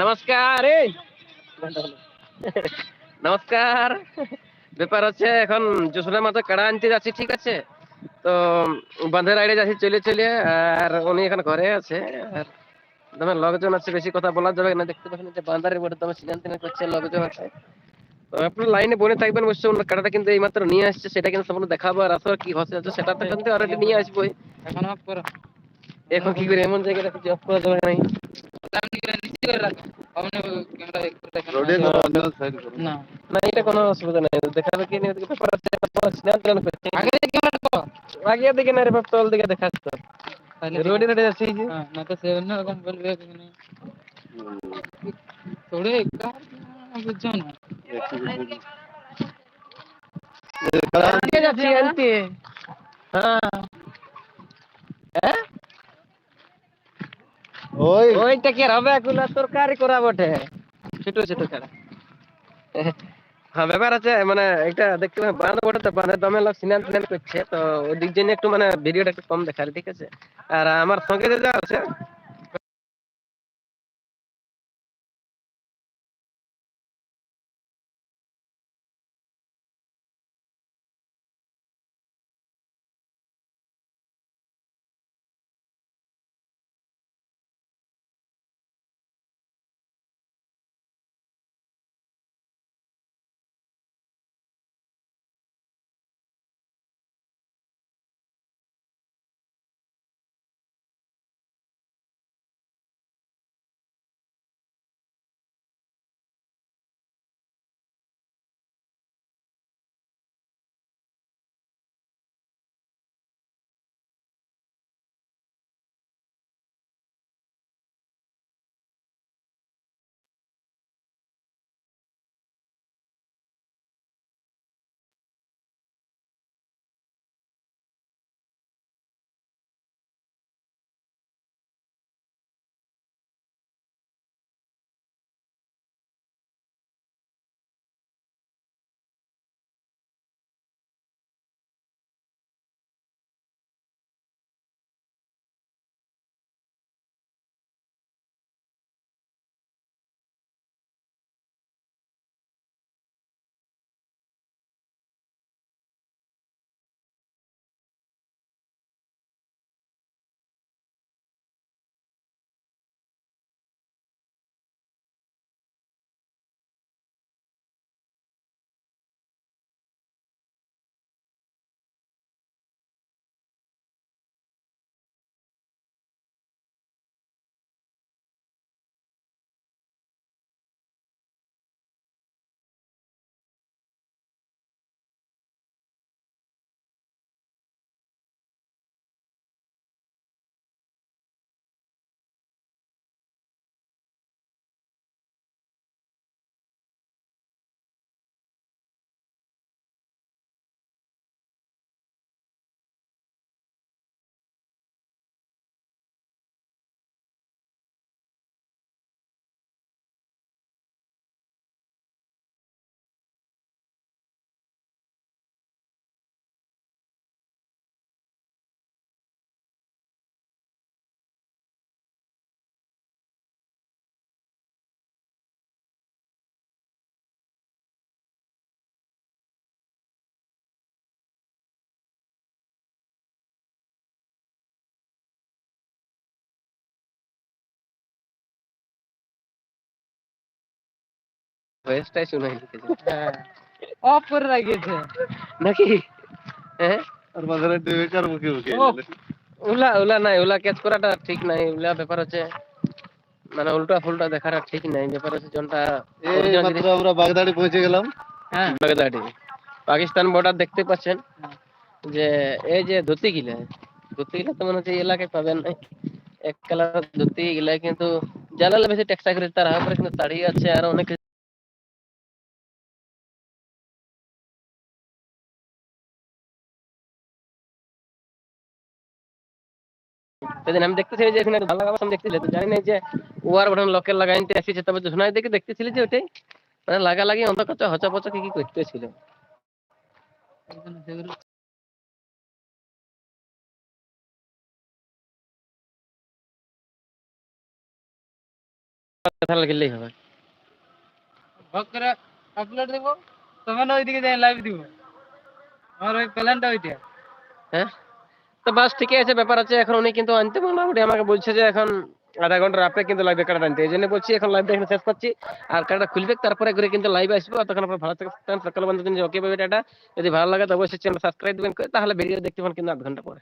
নমস্কার, এই। নমস্কার। ব্যাপার হচ্ছে, এখন যশোরের মতো কাড়া আনতে যাচ্ছি, ঠিক আছে? তো, বাঁধের আইডে যাচ্ছি চলে চলে, আর উনি এখন ঘরে আছে, আর দমে লোকজন আছে, বেশি কথা বলা যাবে না। দেখতে পাচ্ছেন যে বাঁধারের বটে দমে তিনে করছে লোকজন আছে। তো আপনার লাইনে বনে থাকবেন, অবশ্যই ওনার কাটাটা কিন্তু এইমাত্র নিয়ে আসছে, সেটা কিন্তু সম্পূর্ণ দেখাবো, আর আসলে কি হচ্ছে, সেটা তো কিন্তু অলরেডি নিয়ে আসবোই। এখন অফ করো। এখন কি করে এমন জায়গায় রাখছি অফ করা যাবে নাই? কি রাখো না। না এটা কোনো অসুবিধা নাই। দেখাবে কি নিয়ে স্ন্যাপ করছে আগে তো আগে দিকে না রে বাপ তল দিকে দেখাচ্ছ তাহলে রোডে রোডে যাচ্ছি হ্যাঁ না তো সে অন্য রকম বলবে এখানে কার বুঝছ না? আজকে যাচ্ছি আনতে হ্যাঁ হ্যাঁ। ওই। ওইটা কি হবে? এগুলা তরকারি করা বটে। ছোট ছোট ছাড়া হ্যাঁ ব্যাপার আছে মানে একটা দেখতে বাঁধ বটে তো বাঁধের দমে লোক সিনান ফিনান করছে, তো ওই দিক জন্য একটু মানে ভিডিওটা একটু কম দেখার, ঠিক আছে? আর আমার সঙ্গে যে যা আছে ভয়েসটাই শুনাই লিখেছে হ্যাঁ। অফ করে রাখিয়েছে। নাকি? হ্যাঁ? আর বাজারে বেকার মুখে মুখে ওলা ওলা নাই ওলা ক্যাচ করাটা ঠিক নাই। ওলা ব্যাপার হচ্ছে মানে উল্টা ফুলটা দেখাটা ঠিক নাই। ব্যাপার হচ্ছে মাত্র আমরা বাগদাড়ি পৌঁছে গেলাম। হ্যাঁ। বাগদাটি পাকিস্তান বর্ডার দেখতে পাচ্ছেন। যে এই যে ধুতি গিলা ধুতি গিলা তো মনে হচ্ছে এলাকায় পাবেন নাই। এক কালার ধুতি গিলা কিন্তু জানালে বেশি টেক্সটা করে তার উপরে কিন্তু শাড়ি আছে আর অনেক সেদিন আমি দেখতেছিলাম যে এখানে ভালো লাগাবার আমি দেখতেছিলাম তো জানি না যে ওয়ার বটন লোকের লাগাইতে তবে শোনাই দেখে দেখতেছিলি যে ওটাই মানে লাগা লাগি অন্তত হচপচ কি কি করতেছিল। সেগুলো তাহলে হবে। ভোগ করে আপলোড দেবো তখন ওইদিকে যাই লাইভ দিব। আমার ওই প্ল্যানটা ওইটা। হ্যাঁ? তো বাস ঠিকই আছে, ব্যাপার আছে, এখন উনি কিন্তু আনতে মোটামুটি আমাকে বলছে যে এখন আধা ঘণ্টার আপে কিন্তু লাগবে কার্ড আনতে। এই জন্য বলছি, এখন লাইভটা এখানে শেষ করছি, আর কার্ডটা খুলবে, তারপরে ঘুরে কিন্তু লাইভ আসব তখন আপনার ভালো থাকবেন সকাল বন্ধু দিন ওকে পাবে এটা যদি ভালো লাগে তো অবশ্যই চ্যানেল সাবস্ক্রাইব দেবেন তাহলে ভিডিও দেখতে পান কিন্তু আধ ঘণ্টা পরে।